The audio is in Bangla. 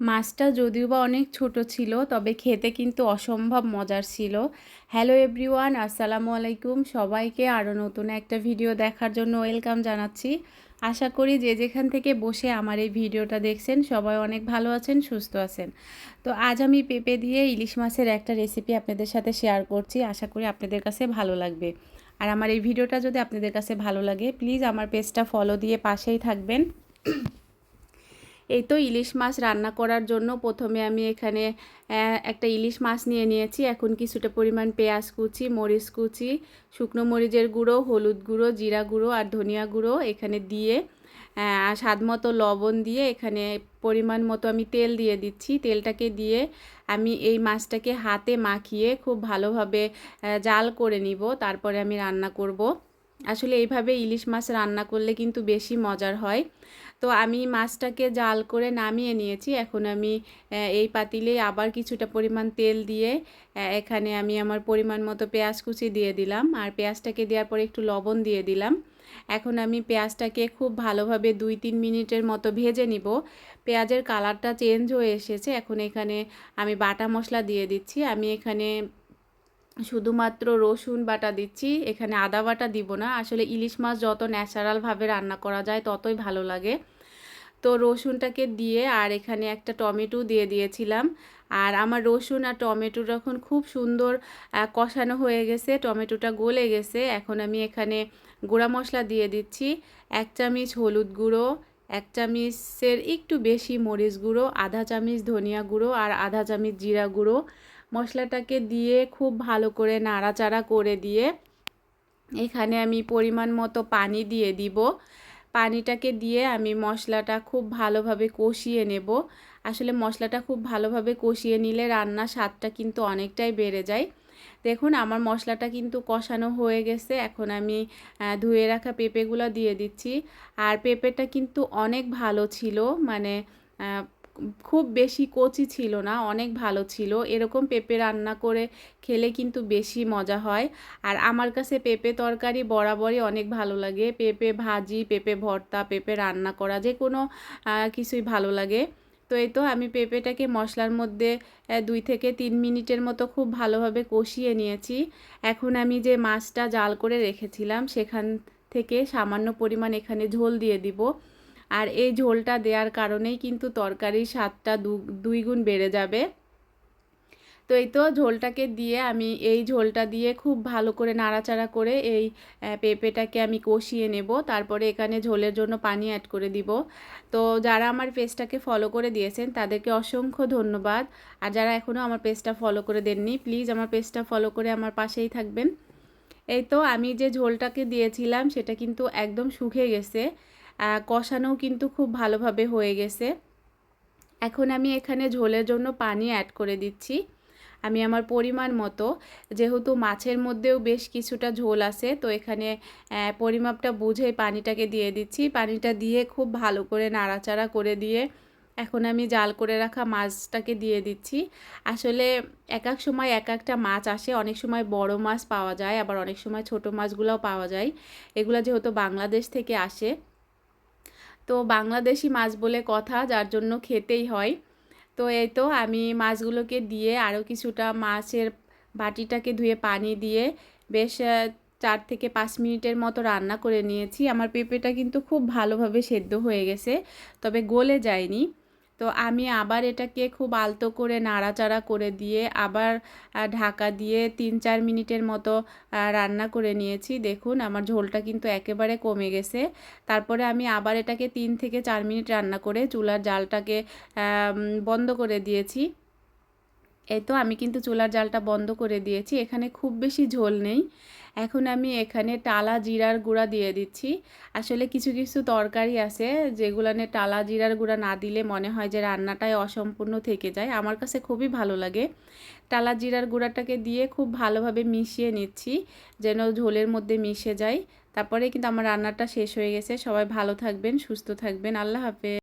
মাছটা যদিও বা অনেক ছোট ছিল, তবে খেতে কিন্তু অসম্ভব মজার ছিল। হ্যালো এভরিওয়ান আসসালামু আলাইকুম। সবাইকে আরও নতুন একটা ভিডিও দেখার জন্য ওয়েলকাম জানাচ্ছি। আশা করি যে যেখান থেকে বসে আমার এই ভিডিওটা দেখছেন, সবাই অনেক ভালো আছেন, সুস্থ আছেন। তো আজ আমি পেঁপে দিয়ে ইলিশ মাছের একটা রেসিপি আপনাদের সাথে শেয়ার করছি। আশা করি আপনাদের কাছে ভালো লাগবে। আর আমার এই ভিডিওটা যদি আপনাদের কাছে ভালো লাগে প্লিজ আমার পেজটা ফলো দিয়ে পাশেই থাকবেন। এই তো ইলিশ মাছ রান্না করার জন্য প্রথমে আমি এখানে একটা ইলিশ মাছ নিয়ে নিয়েছি। এখন কিছুটা পরিমাণ পেঁয়াজ কুচি, মরিচ কুচি, শুকনো মরিচের গুঁড়ো, হলুদ গুঁড়ো, জিরা গুঁড়ো আর ধনিয়া গুঁড়ো এখানে দিয়ে স্বাদ মতো লবণ দিয়ে এখানে পরিমাণ মতো আমি তেল দিয়ে দিচ্ছি। তেলটাকে দিয়ে আমি এই মাছটাকে হাতে মাখিয়ে খুব ভালোভাবে জাল করে নিব। তারপরে আমি রান্না করব। আসলে এইভাবে ইলিশ মাছ রান্না করলে কিন্তু বেশি মজার হয়। তো আমি মাছটাকে জাল করে নামিয়ে নিয়েছি। এখন আমি এই পাতিলে আবার কিছুটা পরিমাণ তেল দিয়ে এখানে আমি আমার পরিমাণ মতো পেঁয়াজ কুচি দিয়ে দিলাম। আর পেঁয়াজটাকে দেওয়ার পরে একটু লবণ দিয়ে দিলাম। এখন আমি পেঁয়াজটাকে খুব ভালোভাবে দুই তিন মিনিটের মতো ভেজে নিব। পেঁয়াজের কালারটা চেঞ্জ হয়ে এসেছে। এখন এখানে আমি বাটা মশলা দিয়ে দিচ্ছি। আমি এখানে শুধুমাত্র রসুন বাটা দিচ্ছি, এখানে আদা বাটা দিব না। আসলে ইলিশ মাছ যত ন্যাচারালভাবে রান্না করা যায় ততই ভালো লাগে। তো রসুনটাকে দিয়ে আর এখানে একটা টমেটো দিয়ে দিয়েছিলাম। আর আমার রসুন আর টমেটো যখন খুব সুন্দর কষানো হয়ে গেছে, টমেটোটা গলে গেছে, এখন আমি এখানে গুঁড়া মশলা দিয়ে দিচ্ছি। এক চামচ হলুদ গুঁড়ো, এক চামচের একটু বেশি মরিচ গুঁড়ো, আধা চামচ ধনিয়া গুঁড়ো আর আধা চামচ জিরা গুঁড়ো। মশলাটাকে দিয়ে খুব ভালো করে নাড়াচাড়া করে দিয়ে এখানে আমি পরিমাণ মতো পানি দিয়ে দিব। পানিটাকে দিয়ে আমি মশলাটা খুব ভালোভাবে কষিয়ে নেব। আসলে মশলাটা খুব ভালোভাবে কষিয়ে নিলে রান্নার স্বাদটা কিন্তু অনেকটাই বেড়ে যায়। দেখুন, আমার মশলাটা কিন্তু কষানো হয়ে গেছে। এখন আমি ধুয়ে রাখা পেঁপেগুলো দিয়ে দিচ্ছি। আর পেঁপেটা কিন্তু অনেক ভালো ছিল। মানে খুব বেশি কচি ছিল না, অনেক ভালো ছিল। এরকম পেঁপে রান্না করে খেলে কিন্তু বেশি মজা হয়। আর আমার কাছে পেঁপে তরকারি বরাবরই অনেক ভালো লাগে। পেঁপে ভাজি, পেঁপে ভর্তা, পেঁপে রান্না করা যে কোনো কিছুই ভালো লাগে। তো এই তো আমি পেঁপেটাকে মশলার মধ্যে দুই থেকে তিন মিনিটের মতো খুব ভালোভাবে কষিয়ে নিয়েছি। এখন আমি যে মাছটা জাল করে রেখেছিলাম, সেখান থেকে সামান্য পরিমাণ এখানে ঝোল দিয়ে দিব। আর এই ঝোলটা দেওয়ার কারণেই কিন্তু তরকারির স্বাদটা দুই গুণ বেড়ে যাবে। তো এই তো ঝোলটাকে দিয়ে আমি এই ঝোলটা দিয়ে খুব ভালো করে নাড়াচাড়া করে এই পেঁপেটাকে আমি কষিয়ে নেব। তারপরে এখানে ঝোলের জন্য পানি অ্যাড করে দিব। তো যারা আমার পেজটাকে ফলো করে দিয়েছেন, তাদেরকে অসংখ্য ধন্যবাদ। আর যারা এখনও আমার পেজটা ফলো করে দেননি, প্লিজ আমার পেজটা ফলো করে আমার পাশেই থাকবেন। এই তো আমি যে ঝোলটাকে দিয়েছিলাম, সেটা কিন্তু একদম শুকিয়ে গেছে। কষানোও কিন্তু খুব ভালোভাবে হয়ে গেছে। এখন আমি এখানে ঝোলের জন্য পানি অ্যাড করে দিচ্ছি। আমি আমার পরিমাণ মতো, যেহেতু মাছের মধ্যেও বেশ কিছুটা ঝোল আছে, তো এখানে পরিমাপটা বুঝে পানিটাকে দিয়ে দিচ্ছি। পানিটা দিয়ে খুব ভালো করে নাড়াচাড়া করে দিয়ে এখন আমি জাল করে রাখা মাছটাকে দিয়ে দিচ্ছি। আসলে এক এক সময় এক একটা মাছ আসে, অনেক সময় বড় মাছ পাওয়া যায়, আবার অনেক সময় ছোট মাছগুলোও পাওয়া যায়। এগুলো যেহেতু বাংলাদেশ থেকে আসে তো বাংলাদেশি মাছ বলে কথা, যার জন্য খেতেই হয়। তো এই তো আমি মাছগুলোকে দিয়ে আরও কিছুটা মাছের বাটিটাকে ধুয়ে পানি দিয়ে বেশ চার থেকে পাঁচ মিনিটের মতো রান্না করে নিয়েছি। আমার পেঁপেটা কিন্তু খুব ভালোভাবে সেদ্ধ হয়ে গেছে, তবে গলে যায়নি। তো আমি আবার এটাকে খুব আলতো করে নাড়াচাড়া করে দিয়ে আবার ঢাকা দিয়ে তিন চার মিনিটের মতো রান্না করে নিয়েছি। দেখুন, আমার ঝোলটা কিন্তু একেবারে কমে গেছে। তারপরে আমি আবার এটাকে তিন থেকে চার মিনিট রান্না করে চুলার জালটাকে বন্ধ করে দিয়েছি। এই তো আমি কিন্তু চুলার জালটা বন্ধ করে দিয়েছি, এখানে খুব বেশি ঝোল নেই। এখন আমি এখানে টালা জিরার গুঁড়া দিয়ে দিচ্ছি। আসলে কিছু কিছু তরকারি আছে যেগুলানে টালা জিরার গুঁড়া না দিলে মনে হয় যে রান্নাটাই অসম্পূর্ণ থেকে যায়। আমার কাছে খুবই ভালো লাগে। টালা জিরার গুঁড়াটাকে দিয়ে খুব ভালোভাবে মিশিয়ে নিচ্ছি যেন ঝোলের মধ্যে মিশে যায়। তারপরে কিন্তু আমার রান্নাটা শেষ হয়ে গেছে। সবাই ভালো থাকবেন, সুস্থ থাকবেন। আল্লাহ হাফেজ।